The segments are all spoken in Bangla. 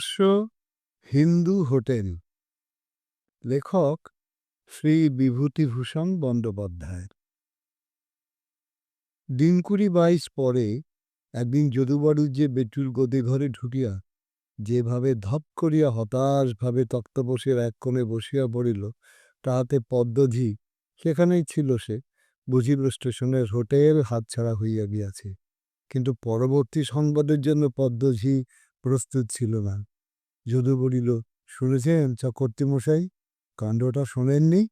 আদর্শ হিন্দু হোটেল। লেখক শ্রী বিভূতিভূষণ বন্দ্যোপাধ্যায়। দিন কুড়ি বাইশ পরে একদিন যদুবাড়ুর যে বেটুর গদে ঘরে ঢুকিয়া যেভাবে ধপ করিয়া হতাশভাবে তক্তপোষের এক কোণে বসিয়া পড়িল, তাহাতে পদ্মঝি সেখানেই ছিল সে, বুঝিল স্টেশনের হোটেল হাতছাড়া হইয়া গিয়াছে। কিন্তু পরবর্তী সংবাদের জন্য পদ্মঝি প্রস্তুত ছিল না। যদু বলিল, শুনেছেন চক্রবর্তী মশাই কাণ্ডটা শোনেননি?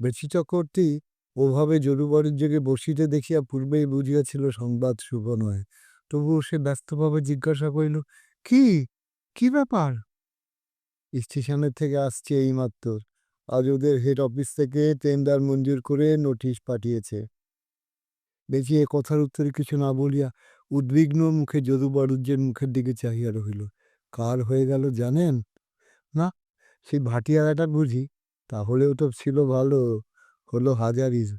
বেশি চক্রবর্তী, ওভাবে যদুবাড়ির জেগে বসিতে দেখিয়া পূর্বেই বুঝিয়াছিল সংবাদ শুভ নয়। তবুও সে ব্যস্তভাবে জিজ্ঞাসা করিল, কি? কি ব্যাপার? স্টেশনের থেকে আসছে এইমাত্র। আজ ওদের হেড অফিস থেকে টেন্ডার মঞ্জুর করে নোটিশ পাঠিয়েছে। এ কথার উত্তরে কিছু না বলিয়া উদ্বিগ্ন মুখে যদু বাড়ুজ্যের মুখের দিকে চাহিয়া রহিল। কার হয়ে গেল জানেন? না, সেই ভাটিয়ারাটা বুঝি, তাহলেও তো ছিল ভালো। হলো হাজারির,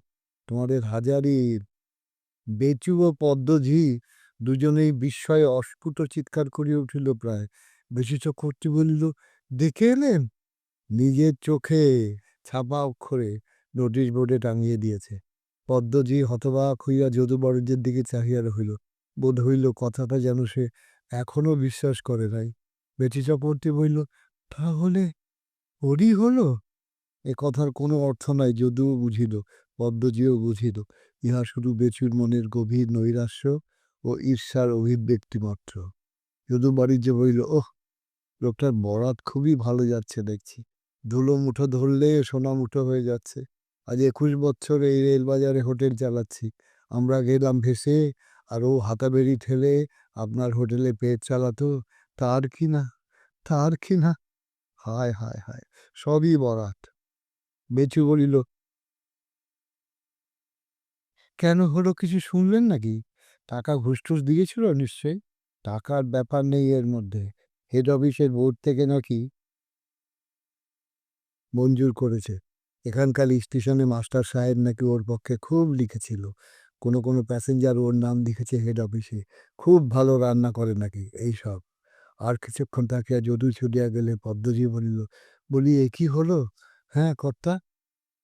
তোমাদের হাজারির। বেচু ও পদ্মঝি, দুজনেই বিস্ময়ে অস্ফুট চিৎকার করিয়া উঠিল প্রায়। বেশি চক্রবর্তী বলিল, দেখে এলেন? নিজের চোখে ছাপা অক্ষরে নোটিশ বোর্ডে টাঙিয়ে দিয়েছে। পদ্মজি হতবাক হইয়া যদু বড়দের দিকে চাহিয়া রহিল। বোধ হইল কথাটা যেন সে এখনও বিশ্বাস করে নাই। বেটি চক্রবর্তী বলিল, তাহলে ওরই হলো? এ কথার কোনো অর্থ নাই, যদিও বুঝিল, পদ্মজিও বুঝিল, ইহা শুধু বেচুর মনের গভীর নৈরাশ্য ও ঈর্ষার অভিব্যক্তি মাত্র। যদু বাণিজ্য বলিল, ওহ, লোকটার বরাত খুবই ভালো যাচ্ছে দেখছি। ধুলো মুঠো ধরলে সোনা মুঠো হয়ে যাচ্ছে। আজ একুশ বছর এই রেলবাজারে হোটেল চালাচ্ছি। আমরা গেলাম ভেসে, আর ও হাতাবেরি ঠেলে আপনার হোটেলে পেট চালাতো তার কি না? তার কি না? হায় হায় হায়, সবই বরাত। বেচু বলিল, কেন হলো কিছু শুনলেন নাকি? টাকা ঘুষটুস দিয়েছিল নিশ্চয়ই? টাকার ব্যাপার নেই এর মধ্যে। হেড অফিসের বোর্ড থেকে নাকি? মঞ্জুর করেছে। এখানকার স্টেশনে মাস্টার সাহেব নাকি ওর পক্ষে খুব লিখেছিল। কোনো কোনো প্যাসেঞ্জার ওর নাম লিখেছে হেড অফিসে। খুব ভালো রান্না করে নাকি, এই সব। আর কিছুক্ষণ তাকিয়া যদু ছুটিয়া গেলে পদ্মজি বলিল বলি এ কি হলো? হ্যাঁ কর্তা,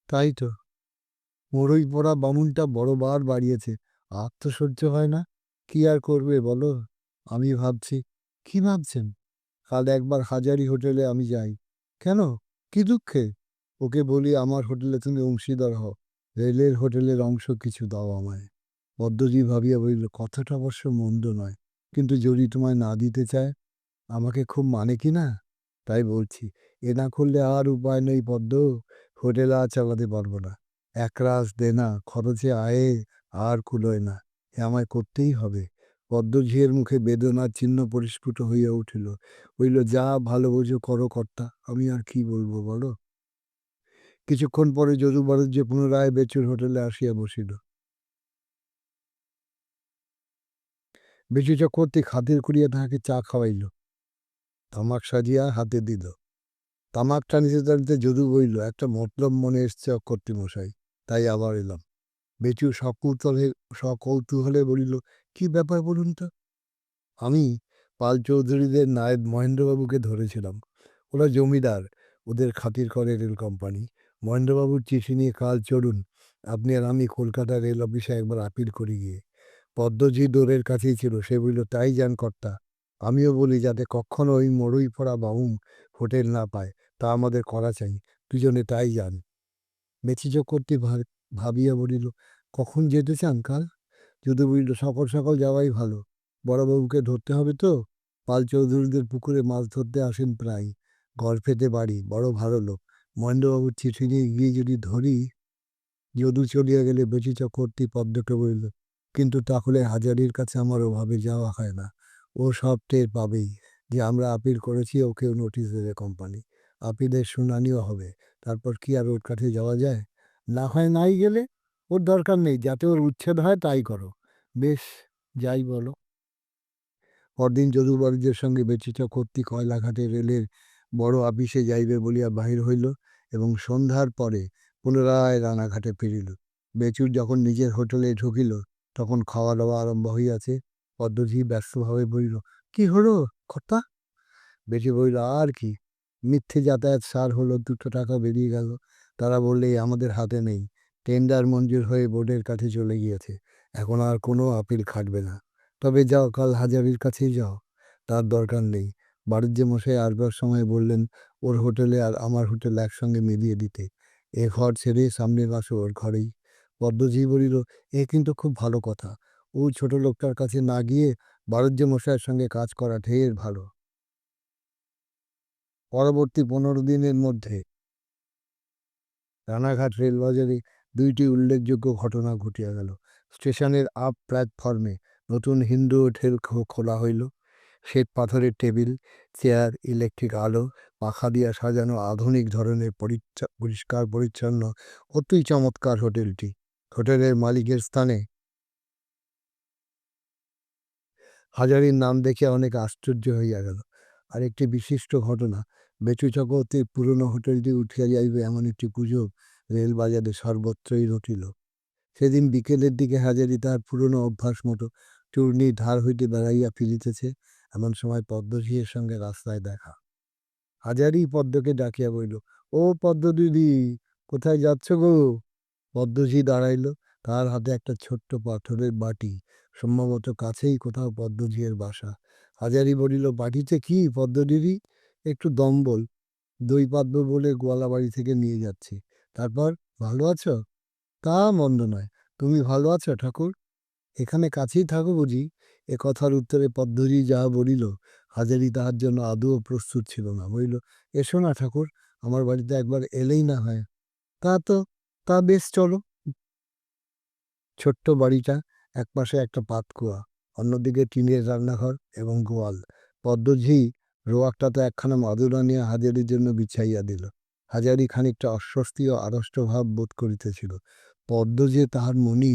তাই তো। মরই পড়া বামুনটা বড় বার বাড়িয়েছে। আর তো সহ্য হয় না। কি আর করবে বলো? আমি ভাবছি, কি ভাবছেন? কাল একবার হাজারি হোটেলে আমি যাই। কেন? কি দুঃখে? ওকে বলি, আমার হোটেলে তুমি অংশীদার হও। রেলের হোটেলের অংশ কিছু দাও আমায়। পদ্মজি ভাবিয়া বলিল, কথাটা অবশ্য মন্দ নয়। কিন্তু যদি তোমায় না দিতে চায় আমাকে খুব মানে কি না? তাই বলছি, এ না করলে আর উপায় নেই পদ্ম হোটেল আর চালাতে পারব না। একরাশ দেনা, খরচে আয়ে আর কুলোয় না, এ আমায় করতেই হবে। পদ্মঝিয়ের মুখে বেদনার চিহ্ন পরিস্ফুট হইয়া উঠিল বলিল যা ভালো বোঝো, করো কর্তা, আমি আর কি বলব বলো? কিছুক্ষণ পরে যদু যে পুনরায় বেচুর হোটেলে আসিয়া বসিল। বেচু চক্রবর্তী খাতির করিয়া তাহাকে চা খাওয়াইল। তামাক সাজিয়া হাতে দিল। তামাক টানিতে যদু বইল, একটা মতলব মনে এসছে চক্রবর্তী মশাই, তাই আবার এলাম। বেচু সকৌতলে সকৌতূহলে বলিল, কি ব্যাপার বলুন তো? আমি পাল চৌধুরীদের নায়েব মহেন্দ্রবাবুকে ধরেছিলাম। ওরা জমিদার, ওদের খাতির করে রেল কোম্পানি। মহেন্দ্রবাবুর চিঠি নিয়ে কাল চলুন, আপনি আর আমি কলকাতা রেল অফিসে একবার আপিল করি গিয়ে। পদ্মজি দোরের কাছেই ছিল, সে বলল, তাই যান কর্তা। আমিও বলি যাতে কখনো ওই মরুই পড়া বাউম হোটেল না পায়, তা আমাদের করা চাই। দুজনে তাই যান। মেচি চক্রবর্তী ভাবিয়া বলিল, কখন যেতে চান, কাল? যদি বলিল, সকাল সকাল যাওয়াই ভালো। বড়বাবুকে ধরতে হবে তো? পাল চৌধুরীদের পুকুরে মাছ ধরতে আসেন প্রায়। গল্পেতে বাড়ি, বড় ভালো লোক। মহেন্দ্রবাবুর চিঠি নিয়ে গিয়ে যদি ধরি? যদু চলিয়া গেলে বেশি চক্রবর্তী পদ্মকে বলিল, কিন্তু তাহলে হাজারির কাছে আমার ওভাবে যাওয়া হয় না। ও সব টের পাবেই যে আমরা আপিল করেছি ওকেও নোটিশ দেবে কোম্পানি আপিলের শুনানিও হবে। তারপর কি আর ওর কাছে যাওয়া যায়? না হয় নাই গেলে ওর দরকার নেই, যাতে ওর উচ্ছেদ হয় তাই করো। বেশ, যাই বলো। পরদিন যদুবর্গের সঙ্গে বেচি চক্রবর্তী কয়লাঘাটে রেলের বড় আপিসে যাইবে বলিয়া বাহির হইল এবং সন্ধ্যার পরে পুনরায় রানাঘাটে ফিরিল। বেচুর যখন নিজের হোটেলে ঢুকিল, তখন খাওয়া দাওয়া আরম্ভ হইয়াছে। পদ্মজি ব্যস্তভাবে বলিল, কি হলো কর্তা? বেটি বলিল, আর কি, মিথ্যে যাতায়াত সার হলো, দুটো টাকা বেরিয়ে গেল। তারা বললে আমাদের হাতে নেই। টেন্ডার মঞ্জুর হয়ে বোর্ডের কাছে চলে গিয়েছে। এখন আর কোনো আপিল খাটবে না। তবে যাও, কাল হাজারির কাছেই যাও। তার দরকার নেই। বাণিজ্য মশাই আসবার সময় বললেন, ওর হোটেলে আর আমার হোটেল একসঙ্গে মিলিয়ে দিতে। এ ঘর ছেড়ে সামনের মাসে ওর ঘরেই। পদ্মজি বলিল, এ কিন্তু খুব ভালো কথা। ও ছোট লোকটার কাছে না গিয়ে বাণিজ্য মশাইয়ের সঙ্গে কাজ করা ঢের ভালো। পরবর্তী পনেরো দিনের মধ্যে রানাঘাট রেলবাজারে দুইটি উল্লেখযোগ্য ঘটনা ঘটিয়া গেল। স্টেশনের আপ প্ল্যাটফর্মে নতুন হিন্দু হোটেল খোলা হইল। শ্বেত পাথরের টেবিল, চেয়ার, ইলেকট্রিক আলো, পাখা দিয়া সাজানো আধুনিক ধরনের পরিষ্কার পরিচ্ছন্ন অতি চমৎকার হোটেলটি। হোটেলের মালিকের স্থানে হাজারির নাম দেখে অনেক আশ্চর্য হইয়া গেল। আর একটি বিশিষ্ট ঘটনা, বেচু চক্রবর্তীর পুরনো হোটেলটি উঠিয়া যাইবে এমন একটি গুজব রেলবাজারে সর্বত্রই রটিল। সেদিন বিকেলের দিকে হাজারি তাহার পুরনো অভ্যাস মতো চূর্ণির ধার হইতে বেড়াইয়া ফিরিতেছে, এমন সময় পদ্মঝিয়ের সঙ্গে রাস্তায় দেখা। হাজারি পদ্মকে ডাকিয়া বইল ও পদ্ম দিদি কোথায় যাচ্ছ গো? পদ্মঝি দাঁড়াইল তার হাতে একটা ছোট্ট পাথরের বাটি। সম্ভবত কাছেই কোথাও পদ্মঝিয়ের বাসা। হাজারি বলিল, বাটিতে কি পদ্মদিদি একটু দম্বল দই পাতবো বলে গোয়ালাবাড়ি থেকে নিয়ে যাচ্ছি। তারপর, ভালো আছো? তা মন্দ নয়। তুমি ভালো আছো, ঠাকুর? এখানে কাছেই থাকো বুঝি। এ কথার উত্তরে পদ্মজি যাহা বলিল, হাজারি তাহার জন্য আদৌ প্রস্তুত ছিল না। বলিল, এসো না ঠাকুর, আমার বাড়িতে একবার এলেই না হয়। তা তো, তা বেশ চলো। ছোট্ট বাড়িটা একপাশে একটা পাতকুয়া, অন্যদিকে টিনের রান্নাঘর এবং গোয়াল। পদ্মঝি রোয়াকটাতে একখানা মাদুরা নিয়ে হাজারির জন্য বিছাইয়া দিল। হাজারি খানিকটা অস্বস্তি ও আড়ষ্ট ভাব বোধ করিতেছিল। পদ্ম যে তাহার মনি,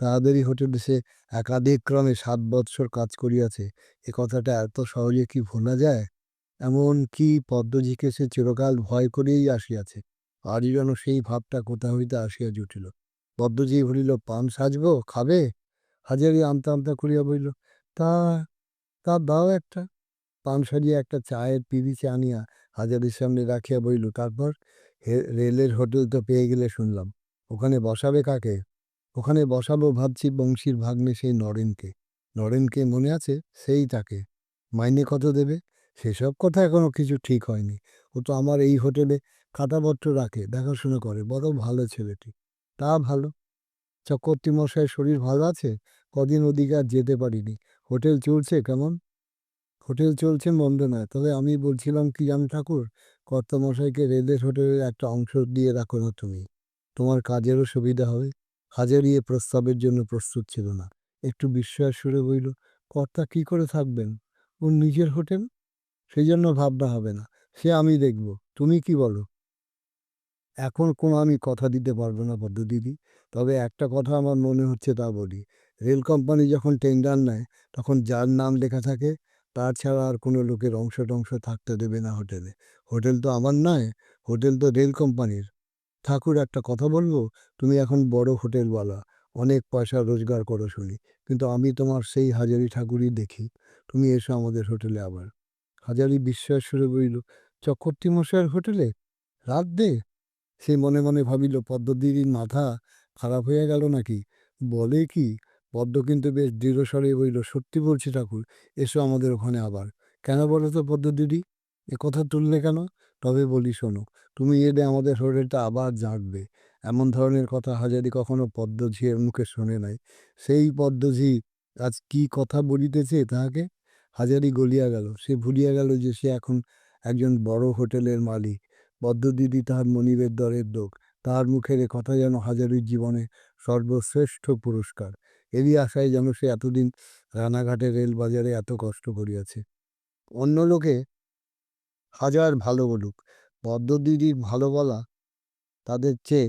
তাহাদেরই হোটেলে সে একাধিক ক্রমে সাত বৎসর কাজ করিয়াছে। এ কথাটা এত সহজে কি ভোলা যায়? এমন কি পদ্মজিকে সে চিরকাল ভয় করিয়াই আসিয়াছে? আজই যেন সেই ভাবটা কোথা হইতে আসিয়া জুটিল। পদ্মজি বলিল, পান সাজবো? খাবে? হাজারি আমতা আমতা করিয়া বলিল, তা তা দাও একটা। পান সাজিয়ে একটা চায়ের পিরিচে আনিয়া হাজারির সামনে রাখিয়া বইল তারপর রেলের হোটেল তো পেয়ে গেলে শুনলাম। ওখানে বসাবে কাকে? ওখানে বসাবো ভাবছি বংশীর ভাগ্নে সেই নরেনকে। নরেনকে মনে আছে? সেই তাকে। মাইনে কত দেবে? সেসব কথা এখনও কিছু ঠিক হয়নি। ও তো আমার এই হোটেলে খাতাপত্র রাখে, দেখাশোনা করে। বড় ভালো ছেলেটি। তা ভালো। চক্রবর্তী মশাইয়ের শরীর ভালো আছে? কদিন ওদিকে আর যেতে পারিনি। হোটেল চলছে কেমন? হোটেল চলছে মন্দ নয় তবে আমি বলছিলাম, কি জানো ঠাকুর? কর্তামশাইকে রেলের হোটেলের একটা অংশ দিয়ে রাখো না তুমি। তোমার কাজেরও সুবিধা হবে। হাজারি এ প্রস্তাবের জন্য প্রস্তুত ছিল না। একটু বিস্ময়ের সুরে বইল কর্তা কি করে থাকবেন? ওর নিজের হোটেল? সেই জন্য ভাবনা হবে না। সে আমি দেখব। তুমি কি বলো? এখন কোনো আমি কথা দিতে পারব না পদ্মদিদি তবে একটা কথা আমার মনে হচ্ছে তা বলি। রেল কোম্পানি যখন টেন্ডার নেয়, তখন যার নাম লেখা থাকে, তার ছাড়া আর কোনো লোকের অংশ টংশ থাকতে দেবে না হোটেলে। হোটেল তো আমার নয়, হোটেল তো রেল কোম্পানির। ঠাকুর, একটা কথা বলব? তুমি এখন বড় হোটেলওয়ালা, অনেক পয়সা রোজগার করো শুনি। কিন্তু আমি তোমার সেই হাজারি ঠাকুরই দেখি। তুমি এসো আমাদের হোটেলে আবার। হাজারি বিশ্বাস সুরে বইল চক্রবর্তী মশাইয়ের হোটেলে? রাত দে। সে মনে মনে ভাবিল পদ্মদিদির মাথা খারাপ হয়ে গেল নাকি? বলে কি, পদ্ম কিন্তু বেশ দৃঢ়স্বরে বইল সত্যি বলছি ঠাকুর, এসো আমাদের ওখানে আবার। কেন বলো তো পদ্মদিদি এ কথা তুললে কেন? তবে বলি, শোনো, তুমি এলে আমাদের হোটেলটা আবার জাগবে। এমন ধরনের কথা হাজারি কখনো পদ্মঝিয়ের মুখে শোনে নাই। সেই পদ্মঝি আজ কি কথা বলিতেছে তাহাকে? হাজারি গলিয়া গেল। সে ভুলিয়া গেল যে সে এখন একজন বড় হোটেলের মালিক। পদ্মদিদি তাহার মনিবের দরের লোক তাহার মুখের এ কথা যেন হাজারির জীবনে সর্বশ্রেষ্ঠ পুরস্কার। এরই আশায় যেন সে এতদিন রানাঘাটে রেল বাজারে এত কষ্ট করিয়াছে। অন্য লোকে হাজার ভালো বলুক পদ্মদিদির ভালো বলা তাদের চেয়ে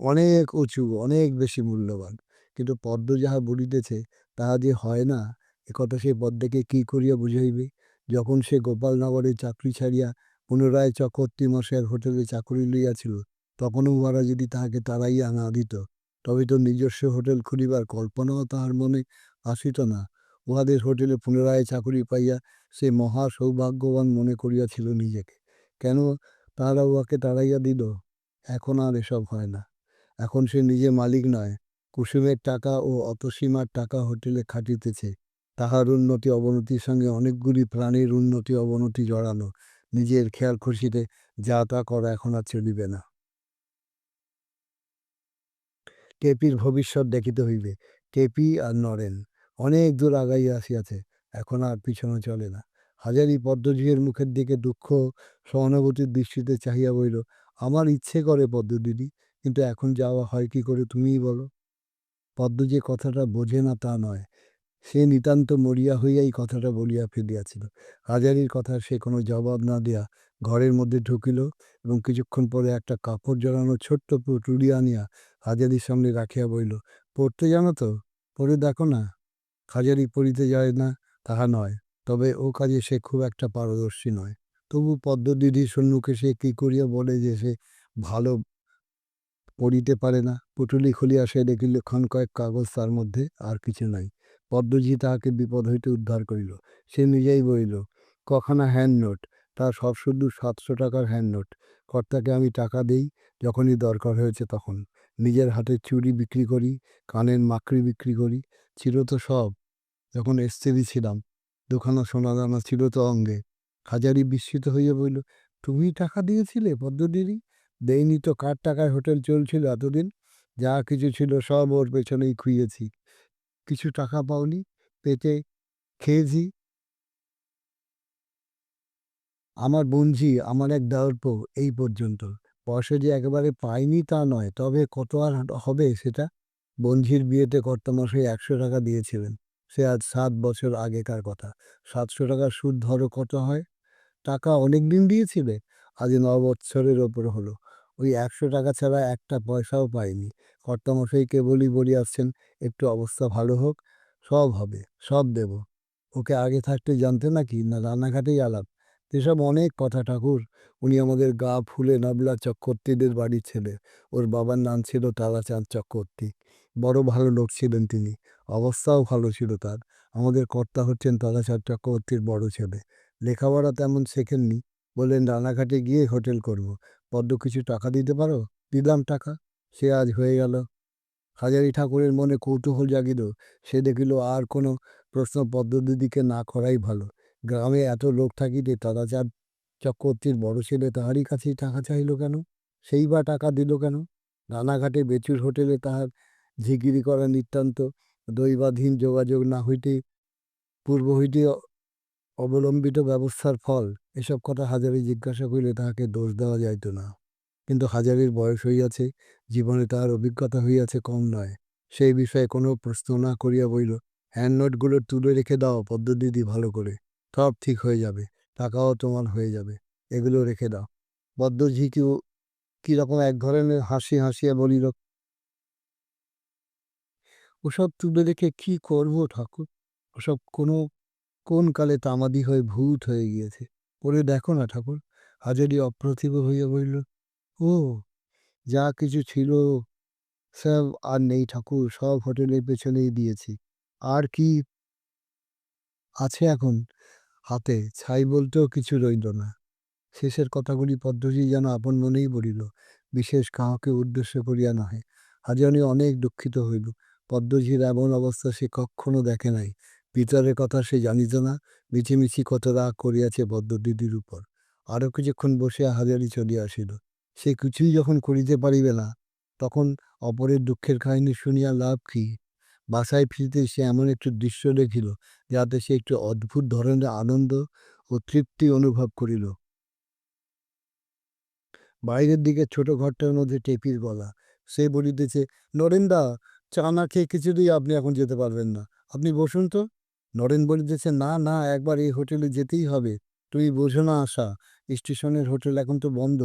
অনেক উঁচু, অনেক বেশি মূল্যবান। কিন্তু পদ্ম যাহা বলিতেছে, তাহা যে হয় না একথা সে পদ্মকে কি করিয়া বুঝাইবে? যখন সে গোপালনগরে চাকরি ছাড়িয়া পুনরায় চক্রবর্তী মশাইয়ের হোটেলে চাকরি লইয়াছিল, তখনও উহারা যদি তাহাকে তাড়াইয়া না দিত, তবে তো নিজস্ব হোটেল খুলিবার কল্পনাও তাহার মনে আসিত না। উহাদের হোটেলে পুনরায় চাকরি পাইয়া সে মহা সৌভাগ্যবান মনে করিয়াছিল নিজেকে। কেন তাহারা উহাকে তাড়াইয়া দিল? এখন আর এসব হয় না। এখন সে নিজে মালিক নয়, কুসুমের টাকা ও অতসীমার টাকা হোটেলে খাটিতেছে। তাহার উন্নতি অবনতির সঙ্গে অনেকগুলি প্রাণীর উন্নতি অবনতি জড়ানো। নিজের খেয়াল খুশিতে, যা তা করা, এখন আর চলিবে না। টেপির ভবিষ্যৎ দেখিতে হইবে। টেপি আর নরেন অনেক দূর আগাইয়া আসিয়াছে, এখন আর পিছনে চলে না। হাজারি পদ্মজির মুখের দিকে দুঃখ, সহানুভূতির দৃষ্টিতে চাহিয়া বইল আমার ইচ্ছে করে পদ্ম দিদি কিন্তু এখন যাওয়া হয় কি করে তুমিই বলো? পদ্ম যে কথাটা বোঝে না তা নয়। সে নিতান্ত মরিয়া হইয়াই কথাটা বলিয়া ফেলিয়াছিল। হাজারির কথা সে কোনো জবাব না দিয়া ঘরের মধ্যে ঢুকিল এবং কিছুক্ষণ পরে একটা কাপড় জড়ানো ছোট্ট পুটুলি আনিয়া হাজারির সামনে রাখিয়া বইল পড়তে জানো তো? পড়ে দেখো না। হাজারি পড়িতে যায় না, তাহা নয়। তবে ও কাজে সে খুব একটা পারদর্শী নয়। তবু পদ্মদিদির সম্মুখে সে কী করিয়া বলে যে সে ভালো পড়িতে পারে না? পুটুলি খুলিয়া সে দেখিল, ক্ষণ কয়েক কাগজ তার মধ্যে, আর কিছু নাই। পদ্মজি তাহাকে বিপদ হইতে উদ্ধার করিল। সে নিজেই বলিল, কখানা হ্যান্ড নোট তার সব শুধু সাতশো টাকার হ্যান্ড নোট কর্তাকে আমি টাকা দেই, যখনই দরকার হয়েছে তখন। নিজের হাতে চুড়ি বিক্রি করি, কানের মাকড়ি বিক্রি করি, ছিল তো সব। যখন স্ত্রী ছিলাম, দুখানা সোনাদানা ছিল তো অঙ্গে। হাজারি বিস্মিত হইয়া বলল, তুমি টাকা দিয়েছিলে পদ্মদিদি দেইনি তো কার টাকায় হোটেল চলছিল এতদিন? যা কিছু ছিল সব ওর পেছনেই খুইয়েছি। কিছু টাকা পাওনি, পেটে খেয়েছি। আমার বঞ্জি আমার এক দায়িত্ব এই পর্যন্ত। পয়সা যে একেবারে পাইনি তা নয়, তবে কত আর হবে সেটা? বঞ্জির বিয়েতে কর্তামশাই একশো টাকা দিয়েছিলেন। সে আজ সাত বছর আগেকার কথা। সাতশো টাকার সুদ ধরো কত হয়? টাকা অনেক দিন দিয়েছিলে? আজ ন বছরের ওপর হলো। ওই একশো টাকা ছাড়া একটা পয়সাও পাইনি। কর্তামশাই কেবলই বলি আসছেন একটু অবস্থা ভালো হোক, সব হবে, সব দেব। ওকে আগে থাকতে জানতে নাকি? না, রান্নাঘাটেই আলাপ। এসব অনেক কথা ঠাকুর। উনি আমাদের গা ফুলে নাবলা চক্রবর্তীদের বাড়ির ছেলে। ওর বাবার নাম ছিল তারাচাঁদ চক্রবর্তী। বড় ভালো লোক ছিলেন তিনি। অবস্থাও ভালো ছিল তার। আমাদের কর্তা হচ্ছেন তারাচাঁদ চক্রবর্তীর বড় ছেলে। লেখাপড়া তেমন শেখেননি। বললেন রানাঘাটে গিয়ে হোটেল করব। পদ্ম কিছু টাকা দিতে পারো? দিলাম টাকা। সে আজ হয়ে গেল। হাজারি ঠাকুরের মনে কৌতূহল জাগিল। সে দেখিল, আর কোনো প্রশ্ন পদ্মদিদিকে না করাই ভালো। গ্রামে এত লোক থাকিতে, তারাচাঁদ চক্রবর্তীর বড় ছেলে তাহারই কাছেই টাকা চাইল কেন? সেই বা টাকা দিল কেন? রানাঘাটে বেচুর হোটেলে তাহার ঝিগিরি করা নিতান্ত দৈবাধীন যোগাযোগ না হইতে, পূর্ব হইতে অবলম্বিত ব্যবস্থার ফল। এসব কথা হাজারি জিজ্ঞাসা করিলে তাহাকে দোষ দেওয়া যাইত না। কিন্তু হাজারির বয়স হইয়াছে, জীবনে তাহার অভিজ্ঞতা হইয়াছে কম নয়। সেই বিষয়ে কোনো প্রশ্ন না করিয়া বইল হ্যান্ড নোটগুলো তুলে রেখে দাও পদ্মদিদি ভালো করে। সব ঠিক হয়ে যাবে, টাকাও তোমার হয়ে যাবে। এগুলো রেখে দাও। পদ্মঝিকেও কীরকম এক ধরনের হাসি হাসিয়া বলিল, ওসব তুলে রেখে কি করব ঠাকুর? ওসব কোনো, কোন কালে তামাদি হয়ে ভূত হয়ে গিয়েছে? পড়ে দেখো না ঠাকুর? হাজারি অপ্রতিভ হইয়া বলিল ও যা কিছু ছিল সব আর নেই ঠাকুর, সব হোটেলের পেছনেই দিয়েছি। আর কি আছে এখন হাতে? ছাই বলতেও কিছু রইল না। শেষের কথাগুলি পদ্ধতি যেন আপন মনেই বলিল বিশেষ কাহাকে উদ্দেশ্য করিয়া নহে। হাজানি অনেক দুঃখিত হইল। পদ্মজির এমন অবস্থা সে কখনো দেখে নাই। ভিতরের কথা সে জানিত না। মিছিমিছি কত রাগ করিয়াছে পদ্মদিদির উপর। আরও কিছুক্ষণ বসিয়া হাজারি চলিয়া আসিল। সে কিছুই যখন করিতে পারিবে না, তখন অপরের দুঃখের কাহিনী শুনিয়া লাভ কি? বাসায় ফিরতে সে এমন একটু দৃশ্য দেখিল যাতে সে একটু অদ্ভুত ধরনের আনন্দ ও তৃপ্তি অনুভব করিল। বাইরের দিকে ছোট ঘরটার মধ্যে টেপির গলা, সে বলিতেছে, নরেন্দা, চা না খেয়ে কিছুতেই আপনি এখন যেতে পারবেন না। আপনি বসুন তো। নরেন বলিতেছে, না না, একবার এই হোটেলে যেতেই হবে। তুমি বোঝো না আশা। স্টেশনের হোটেল এখন তো বন্ধ।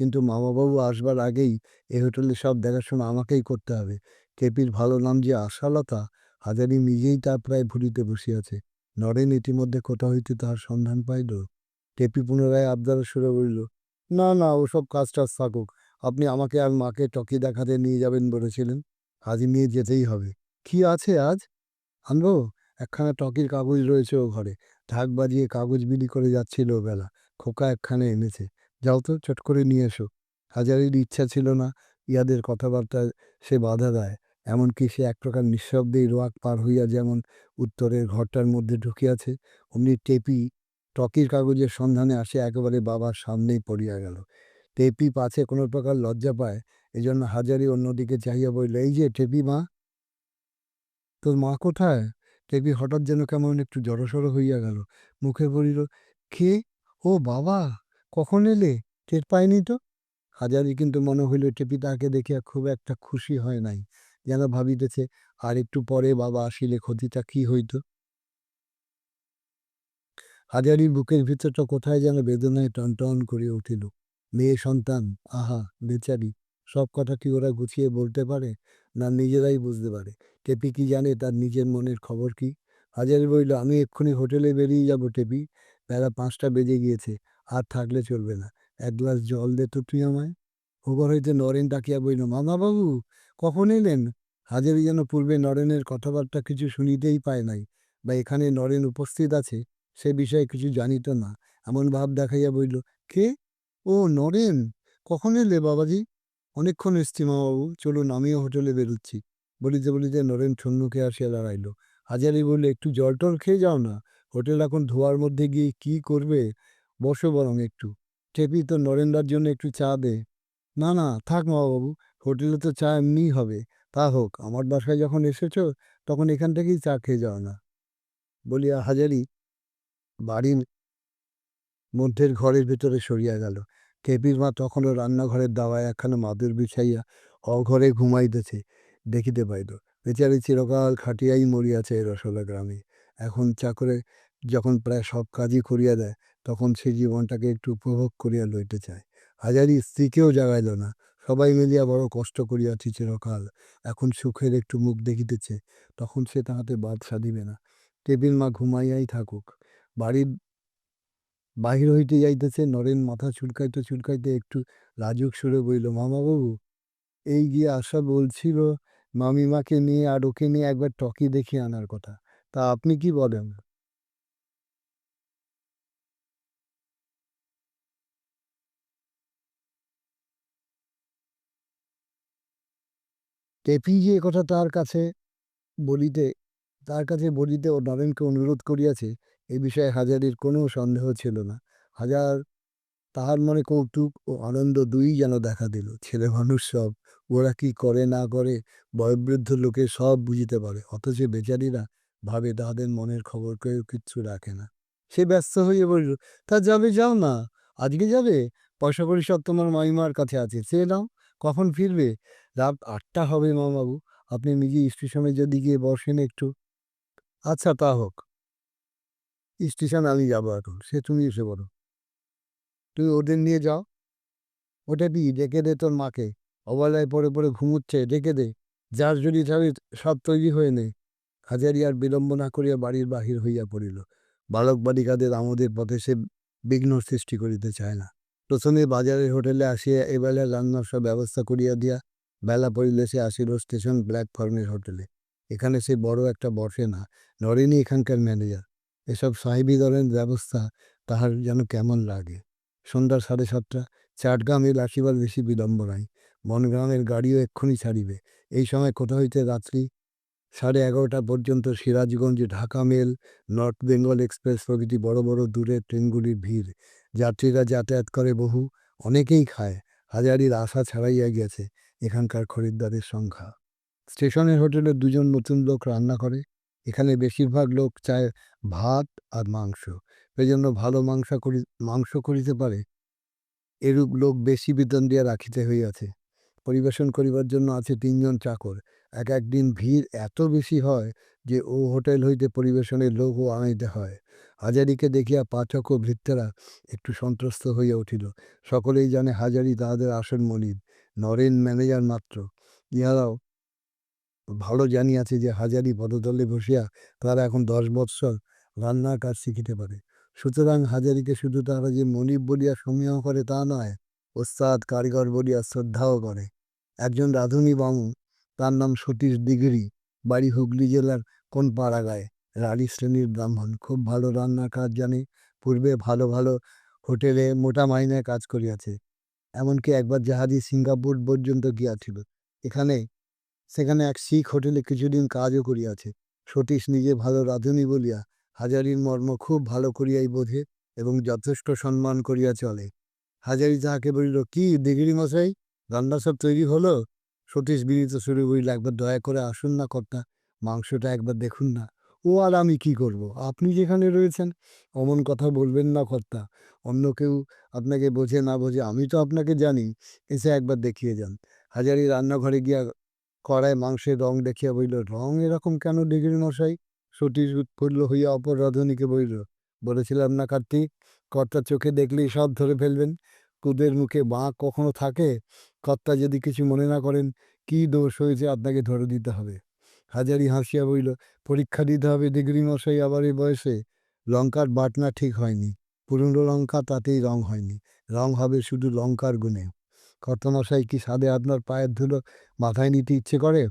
কিন্তু মামাবাবু আসবার আগেই এই হোটেলে সব দেখাশোনা আমাকেই করতে হবে। কেপির ভালো নাম যে আশালতা, হাজারি নিজেই তা প্রায় ভুলিতে বসিয়াছে নরেন ইতিমধ্যে কোথা হইতে তাহার সন্ধান পাইল। কেপি পুনরায় আবদারের সুরে বলিল, না না, ওসব কাজ টাজ থাকুক। আপনি আমাকে আর মাকে টকি দেখাতে নিয়ে যাবেন বলেছিলেন। আজই নিয়ে যেতেই হবে। কি আছে আজ? আনব, একখানা টকির কাগজ রয়েছে ও ঘরে। ঢাক বাজিয়ে কাগজ বিলি করে যাচ্ছিল বেলা। খোকা একখানে এনেছে। যাও তো, চট করে নিয়ে এসো। হাজারির ইচ্ছা ছিল না, ইয়াদের কথাবার্তা সে বাধা দেয়। এমনকি সে এক প্রকার নিঃশব্দেই রোয়াক পার হইয়া যেমন উত্তরের ঘরটার মধ্যে ঢুকিয়াছে, অমনি টেপি টকির কাগজের সন্ধানে আসে একেবারে বাবার সামনেই পড়িয়া গেল। টেপি পাছে কোনো প্রকার লজ্জা পায়, এজন্য হাজারি অন্যদিকে চাহিয়া বলল, এই যে টেপি মা! তোর মা কোথায়? টেপি হঠাৎ যেন কেমন একটু জড়সড় হইয়া গেল। মুখে পড়িল কে? ও বাবা, কখন এলে? টের পায়নি তো। হাজারি কিন্তু মনে হইল টেপি তাকে দেখিয়া খুব একটা খুশি হয় নাই। যেন ভাবিতেছে, আর একটু পরে বাবা আসিলে ক্ষতিটা কি হইত? হাজারির বুকের ভিতরটা কোথায় যেন বেদনায় টনটন করিয়া উঠিল। মেয়ে সন্তান, আহা, বেচারি, সব কথা কি ওরা গুছিয়ে বলতে পারে? না নিজেরাই বুঝতে পারে। টেপি কি জানে তার নিজের মনের খবর কি? হাজারি বলিল, আমি এক্ষুনি হোটেলে বেরিয়ে যাব টেপি। বেলা পাঁচটা বেজে গিয়েছে, আর থাকলে চলবে না। এক গ্লাস জল দে তো তুই আমায়। ওপর হইতে নরেন ডাকিয়া বইল মামাবাবু কখন এলেন? হাজারি যেন পূর্বে নরেনের কথাবার্তা কিছু শুনিতেই পায় নাই, বা এখানে নরেন উপস্থিত আছে, সে বিষয়ে কিছু জানিত না। এমন ভাব দেখাইয়া বইল, কে? ও নরেন? কখন এলে বাবাজি? অনেকক্ষণ এসছি মামাবাবু, চলুন আমিও হোটেলে বেরোচ্ছি। বলিতে বলিতে নরেন সন্মুখে আসিয়া দাঁড়াইল। হাজারি বললে, একটু জল টল খেয়ে যাও না। হোটেল এখন ধোয়ার মধ্যে গিয়ে কি করবে? বসো বরং একটু। টেপি তো নরেন্দার জন্য একটু চা দে। না না, থাক বাবু হোটেলে তো চা এমনিই হবে। তা হোক, আমার বাসায় যখন এসেছ, তখন এখান থেকেই চা খেয়ে যাও না। বলিয়া হাজারি বাড়ির মধ্যের ঘরের ভেতরে সরিয়া গেল। টেপির মা তখনও রান্নাঘরের দাওয়ায় একখানা মাদুর বিছাইয়া অঘরে ঘুমাইতেছে। দেখিতে পাইল, বেচারি চিরকাল খাটিয়াই মরিয়াছে রসলা গ্রামে। এখন চাকরে যখন প্রায় সব কাজই করিয়া দেয়, তখন সে জীবনটাকে একটু উপভোগ করিয়া লইতে চায়। হাজারি স্ত্রীকেও জাগাইল না। সবাই মিলিয়া বড় কষ্ট করিয়াছি চিরকাল এখন সুখের একটু মুখ দেখিতেছে, তখন সে তাহাতে বাদ সাধিবে না। টেবিল মা ঘুমাইয়াই থাকুক। বাড়ির বাহির হইতে যাইতেছে, নরেন মাথা চুলকাইতে চুলকাইতে একটু লাজুক সুরে বইল মামাবাবু, এই গিয়ে আশা বলছিল মামিমাকে নিয়ে আর ওকে নিয়ে একবার টকি দেখে আনার কথা। তা আপনি কি বলেন? যে কথা তার কাছে বলিতে, তার কাছে বলিতে ও নরেনকে অনুরোধ করিয়াছে, এ বিষয়ে হাজারির কোনো সন্দেহ ছিল না। হাজার তাহার মনে কৌতুক ও আনন্দ দুই যেন দেখা দিল। ছেলে মানুষ সব, ওরা কি করে না করে, বয়োবৃদ্ধ লোকে সব বুঝিতে পারে। অথচ বেচারিরা ভাবে তাহাদের মনের খবর কেউ কিচ্ছু রাখে না। সে ব্যস্ত হয়ে বলল, তা যাবে যাও না, আজকে যাবে? পয়সা করি সব তোমার মামিমার কাছে আছে। চেয়ে নাও, কখন ফিরবে? রাত আটটা হবে মামাবু। আপনি নিজে স্টেশনে যদি গিয়ে বসেন একটু। আচ্ছা তা হোক। স্টেশন আমি যাব এখন, সে তুমি এসে বলো তুই ওদের নিয়ে যাও। ওটা কি, ডেকে দে তোর মাকে। অবলায় পরে পরে ঘুমুচ্ছে, ডেকে দে। যার যদি তাহলে সব তৈরি হয়ে নে। হাজারি আর বিলম্ব না করিয়া বাড়ির বাহির হইয়া পড়িল। বালক বালিকাদের আমোদের পথে সে বিঘ্ন সৃষ্টি করিতে চায় না। প্রথমে বাজারের হোটেলে আসিয়া এবেলা রান্নার সব ব্যবস্থা করিয়া দিয়া বেলা পড়িলে সে আসিল স্টেশন ব্ল্যাক প্ল্যাটফর্মের হোটেলে। এখানে সে বড় একটা বসে না নরেনই এখানকার ম্যানেজার। এসব সাহেবি দলের ব্যবস্থা তাহার যেন কেমন লাগে। সন্ধ্যা সাড়ে সাতটা চাটগ্রামের আসিবার বেশি বিলম্ব নাই। বনগ্রামের গাড়িও এক্ষুনি ছাড়িবে। এই সময় কোথা হইতে রাত্রি? সাড়ে এগারোটা পর্যন্ত Sirajganj, Dhaka mail, North Bengal express প্রভৃতি বড় বড় দূরের ট্রেনগুলির ভিড়। যাত্রীরা যাতায়াত করে বহু, অনেকেই খায়। হাজারির আশা ছাড়াইয়া গেছে। এখানকার খরিদ্দারের সংখ্যা। স্টেশনের হোটেলে দুজন নতুন লোক রান্না করে। এখানে বেশিরভাগ লোক চায় ভাত আর মাংস। এজন্য ভালো মাংস করি, মাংস করিতে পারে। এরূপ লোক বেশি বেতন দিয়া রাখিতে হইয়াছে। পরিবেশন করিবার জন্য আছে তিনজন চাকর। এক একদিন ভিড় এত বেশি হয় যে ও হোটেল হইতে পরিবেশনের লোকও আনাইতে হয়। হাজারিকে দেখিয়া পাঠক ও ভৃত্যেরা একটু সন্ত্রস্ত হইয়া উঠিল। সকলেই জানে হাজারি তাহাদের আসন মনিব। নরেন ম্যানেজার মাত্র। ইহারাও ভালো জানিয়াছে যে হাজারি পদতলে বসিয়া তারা এখন দশ বৎসর রান্নার কাজ শিখিতে পারে। সুতরাং হাজারিকে শুধু তারা যে মনিব বলিয়া সমীহ করে তা নয়, ওস্তাদ, কারিগর বলিয়া শ্রদ্ধাও করে। একজন রাঁধুনি বামু তার নাম সতীশ দিগরি বাড়ি হুগলি জেলার কোন পাড়াগায় রানী শ্রেণির ব্রাহ্মণ, খুব ভালো রান্নার কাজ জানে, পূর্বে ভালো ভালো হোটেলে মোটা মাইনের কাজ করিয়াছে। এমনকি একবার জাহাজি সিঙ্গাপুর পর্যন্ত গিয়াছিল। এখানে, সেখানে এক শিখ হোটেলে কিছুদিন কাজও করিয়াছে। সতীশ নিজে ভালো রাঁধুনি বলিয়া হাজারির মর্ম খুব ভালো করিয়াই বোঝে এবং যথেষ্ট সম্মান করিয়া চলে। হাজারি তাহাকে বলিল, কি দিগিরি মশাই, রান্না সব তৈরি হলো? সতীশ বিনীত শুরু বলিল, একবার দয়া করে আসুন না কর্তা, মাংসটা একবার দেখুন না। ও আর আমি কি করব? আপনি যেখানে রয়েছেন, অমন কথা বলবেন না কর্তা। অন্য কেউ আপনাকে বোঝে না বোঝে, আমি তো আপনাকে জানি। এসে একবার দেখিয়ে যান। হাজারি রান্নাঘরে গিয়া কড়ায় মাংসের রং দেখিয়া বইল রং এরকম কেন ডিগ্রি মশাই? সতীশ উৎফুল্ল হইয়া অপর রাঁধুনিকে বলিল, বলেছিলাম না কার্তিক কর্তা চোখে দেখলেই সব ধরে ফেলবেন। কুদের মুখে বাঁক কখনো থাকে? কর্তা যদি কিছু মনে না করেন, কি দোষ হয়েছে আপনাকে ধরে দিতে হবে? হাজারি হাসিয়া বইল, পরীক্ষা দিতে হবে ডিগ্রি মশাই আবার এই বয়সে। লঙ্কার বাটনা ঠিক হয়নি। পুরনো লঙ্কা তাতেই রং হয়নি। রং হবে শুধু লঙ্কার গুণে। কর্তামশাই কি সাদে আপনার পায়ের ধুলো মাথায় নিতে ইচ্ছে করে?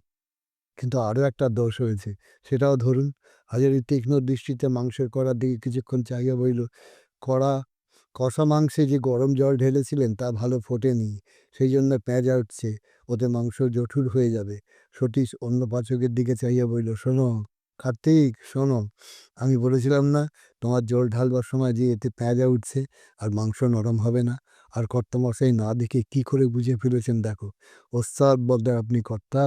কিন্তু আরও একটা দোষ হয়েছে, সেটাও ধরুন। হাজারি তীক্ষ্ণ দৃষ্টিতে মাংসের কড়ার দিকে কিছুক্ষণ চাহিয়া বইল, কড়া কষা মাংসে যে গরম জল ঢেলেছিলেন তা ভালো ফোটেনি সেই জন্য পেঁজা উঠছে ওতে মাংস জঠুর হয়ে যাবে। সতীশ অন্য পাচকের দিকে চাইয়া বইল শোনো কার্তিক, শোনো, আমি বলেছিলাম না তোমার জল ঢালবার সময় যে এতে পেঁজা উঠছে আর মাংস নরম হবে না। আর কর্তামশাই না দেখে কি করে বুঝে ফেলেছেন দেখো, ওস্তাদ বলতে আপনি কর্তা।